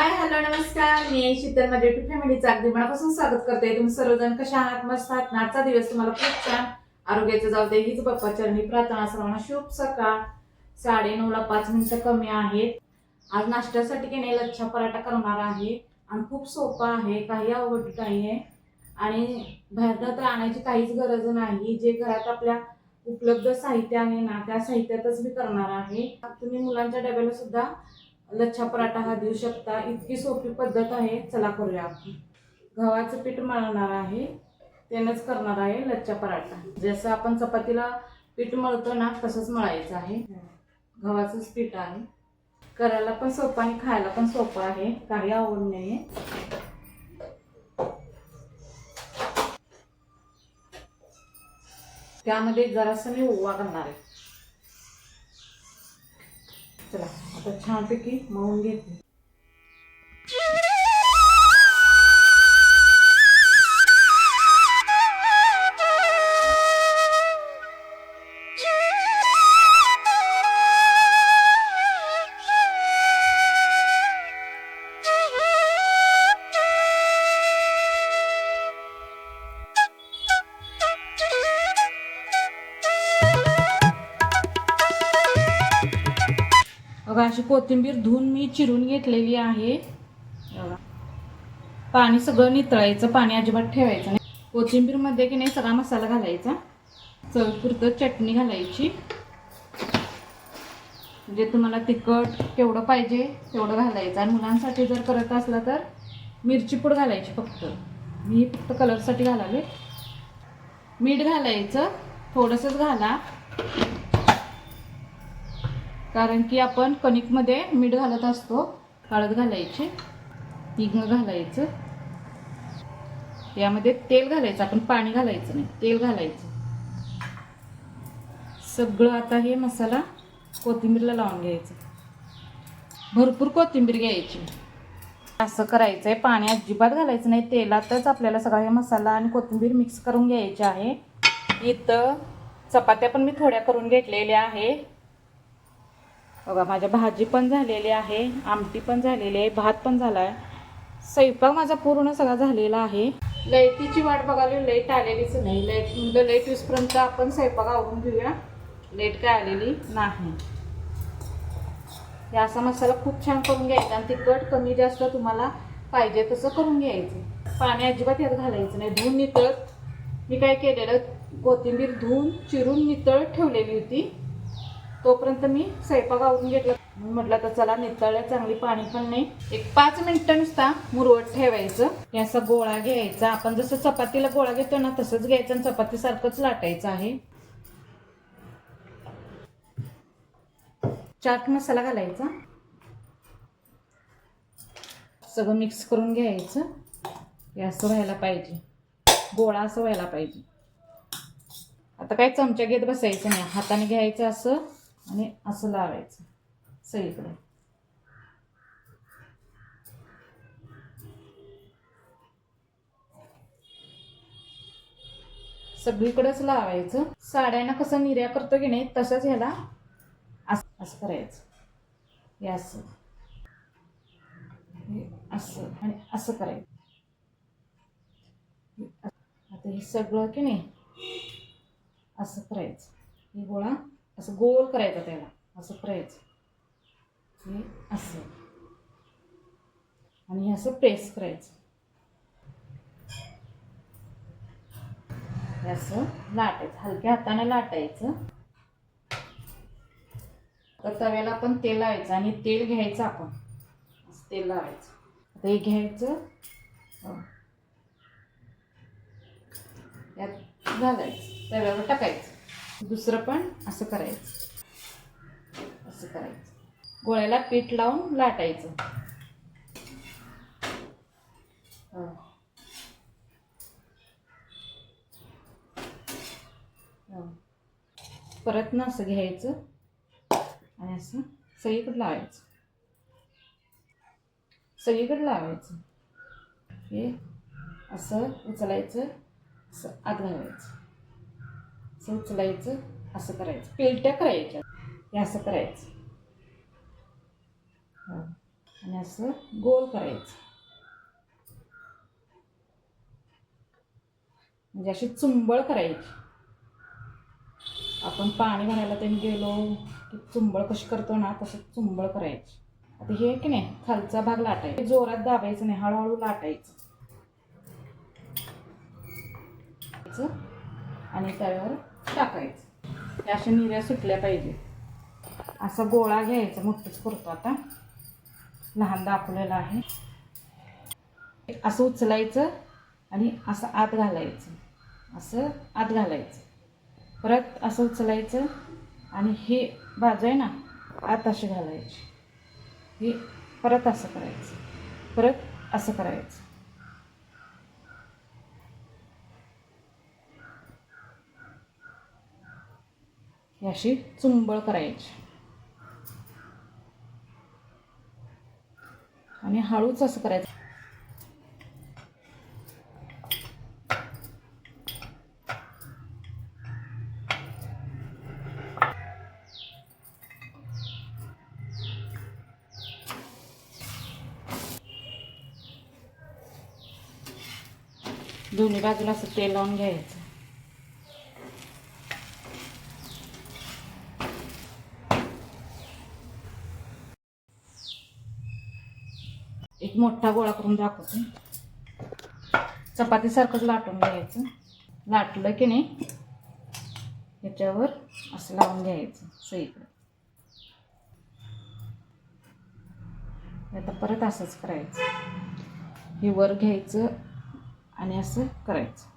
Hi hello नमस्कार. मी शीतल माझ्या to फॅमिलीचं अगदी मनापासून स्वागत करते. तुम्ही सर्वजण कशा आहात? मस्त आहात आजचा दिवस तुम्हाला खूप छान आरोग्याचं जाऊ दे. हीच बाप्पा चरणी प्रार्थना. सर्वांना शुभ सकाळ. साडे नऊला पाच मिनिटं कमी आहेत. आज नाश्त्यासाठी की नाही लच्छा पराठा करणार आहे. आणि खूप सोपा आहे. काही अवघड काही आहे आणि बाहेरनं तर आणायची काहीच गरज नाही. जे घरात आपल्या उपलब्ध साहित्य आहे ना त्या साहित्यातच मी करणार आहे. तुम्ही मुलांच्या डब्याला सुद्धा लच्छा पराठा हा देऊ शकता. इतकी सोपी पद्धत आहे. चला करूया आपण. गव्हाचं पीठ मळणार आहे. त्यानंच करणार आहे लच्छा पराठा. जसं आपण चपातीला पीठ मळतो ना तसंच मळायचं आहे. गव्हाचंच पीठ आहे. करायला पण सोपं आणि खायला पण सोपं आहे. काही आवड नाही त्यामध्ये जरासं मी ओवा घालणार आहे. चला. आता छानपैकी मळून घेते बघा अशी कोथिंबीर धुवून मी चिरून घेतलेली आहे. पाणी सगळं नितळायचं पाणी अजिबात ठेवायचं नाही. कोथिंबीरमध्ये की नाही सगळा मसाला घालायचा. चवीपुरतं चटणी घालायची. म्हणजे तुम्हाला तिखट केवढं पाहिजे तेवढं घालायचं. आणि मुलांसाठी जर करत असला तर मिरची पूड घालायची फक्त. मी फक्त कलरसाठी घालावे मीठ घालायचं. थोडंसंच घाला. कारण की आपण कणिकमध्ये मीठ घालत असतो हळद घालायची हिंग घालायचं. यामध्ये तेल घालायचं आपण पाणी घालायचं नाही तेल घालायचं. सगळं आता हे मसाला कोथिंबीरला लावून घ्यायचं. भरपूर कोथिंबीर घ्यायची. असं करायचं आहे पाणी अजिबात घालायचं नाही तेलातच आपल्याला सगळा हे मसाला आणि कोथिंबीर मिक्स करून घ्यायची आहे. इथं चपात्या पण मी थोड्या करून घेतलेल्या आहे. बघा माझ्या भाजी पण झालेली आहे आमटी पण झालेली आहे भात पण झाला आहे स्वयंपाक माझा पूर्ण सगळा झालेला आहे. लाईटीची वाट बघायला लाइट आलेलीच नाही. लाइट म्हणजे लाइट वीसपर्यंत आपण स्वयंपाक आवरून घेऊया. लाइट काय आलेली नाही. या असा मसाला खूप छान करून घ्यायचा आणि तिखट कमी जास्त तुम्हाला पाहिजे तसं करून घ्यायचं. पाणी अजिबात यात घालायचं नाही. धुवून नितळत मी काय केलेलं कोथिंबीर धुवून चिरून नितळ ठेवलेली होती. तोपर्यंत मी स्वयंपाक आवरून घेतला. म्हटलं तर चला नितळ्या चांगली पाणी पण नाही. एक पाच मिनिटं नुसता मुरवट ठेवायचं. हे असा गोळा घ्यायचा. आपण जसं चपातीला गोळा घेतो ना तसंच घ्यायचं आणि चपातीसारखंच लाटायचं आहे. चाट मसाला घालायचा. सगळं मिक्स करून घ्यायचं. हे असं व्हायला पाहिजे. गोळा असं व्हायला पाहिजे. आता काय चमचा घेत बसायचं नाही. हाताने घ्यायचं असं. आणि असं लावायचं सगळीकडे. सगळीकडेच लावायचं. साड्यांना कसं निर्या करतो की नाही तसंच ह्याला असं असं करायचं. हे असं. असं आणि असं करायचं. असं. आता हे सगळं की नाही असं करायचं. हे गोळा असं गोल करायचं त्याला असं करायचं. हे असं. आणि हे असं प्रेस करायचं. हे असं लाटायचं हलक्या हाताने लाटायचं. तर तव्याला आपण तेल लावायचं आणि तेल घ्यायचं आपण. असं तेल लावायचं. आता हे घ्यायचं. यात घालायचं. तव्यावर टाकायचं. दुसरं पण असं करायचं. असं करायचं. गोळ्याला पीठ लावून लाटायचं. हो. हो. परत ना असं घ्यायचं. आणि असं सगळीकडे लावायचं. सगळीकडे लावायचं. हे असं उचलायचं असं आत घालायचं. असं उचलायचं असं करायचं. पेलट्या करायच्या. हे असं करायचं. आणि असं गोल करायचं. म्हणजे अशी चुंबळ करायची. आपण पाणी भरायला त्यांनी गेलो की चुंबळ कशी करतो ना तसं चुंबळ करायची. आता हे की नाही खालचा भाग लाटायचा. जोरात दाबायचं नाही हळूहळू लाटायचं. आणि त्यावर टाकायचं. त्या अशा निऱ्या सुटल्या पाहिजे. असा गोळा घ्यायचा मोठंच करतो आता. लहान दाखवलेला आहे. असं उचलायचं आणि असं आत घालायचं. असं आत घालायचं. परत असं उचलायचं आणि हे बाजू आहे ना आत अशी घालायची. हे परत असं करायचं. परत असं करायचं. ही अशी चुंबळ करायची. आणि हळूच असं करायचं. दोन्ही बाजूला असं तेल लावून घ्यायचं. एक मोठा गोळा करून दाखवते. चपातीसारखंच लाटून घ्यायचं. लाटलं की नाही याच्यावर असं लावून घ्यायचं सईकडे आता परत असंच करायचं. हे वर घ्यायचं आणि असं करायचं.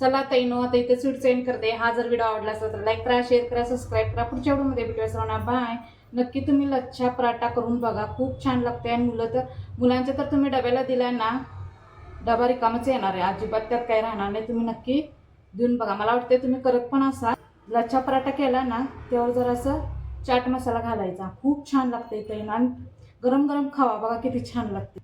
चला तैनो आता इथे स्वीट सेंड करते हा जर व्हिडिओ आवडला असेल तर लाईक करा शेअर करा सबस्क्राईब करा. पुढच्या व्हिडिओमध्ये भेटूया सर्वांना. बाय नक्की तुम्ही लच्छा पराठा करून बघा. खूप छान लागते आणि मुलं तर मुलांच्या तर तुम्ही डब्याला दिला ना डबा रिकामच येणार आहे. अजिबात त्यात काही राहणार नाही. तुम्ही नक्की देऊन बघा. मला वाटते तुम्ही करत पण असाल. लच्छा पराठा केला ना त्यावर जरासं चाट मसाला घालायचा. खूप छान लागते इथे आणि गरम गरम खावा. बघा किती छान लागते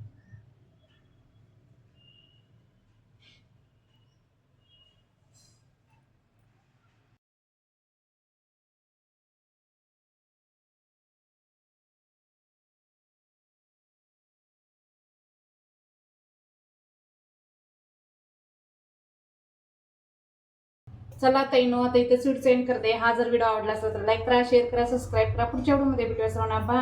चला तैनो आता इथे स्वीट सेंड करते हा जर व्हिडिओ आवडला असेल तर लाईक करा शेअर करा सबस्क्राईब करा. पुढच्या व्हिडिओमध्ये भेटूया सर्वांना. बा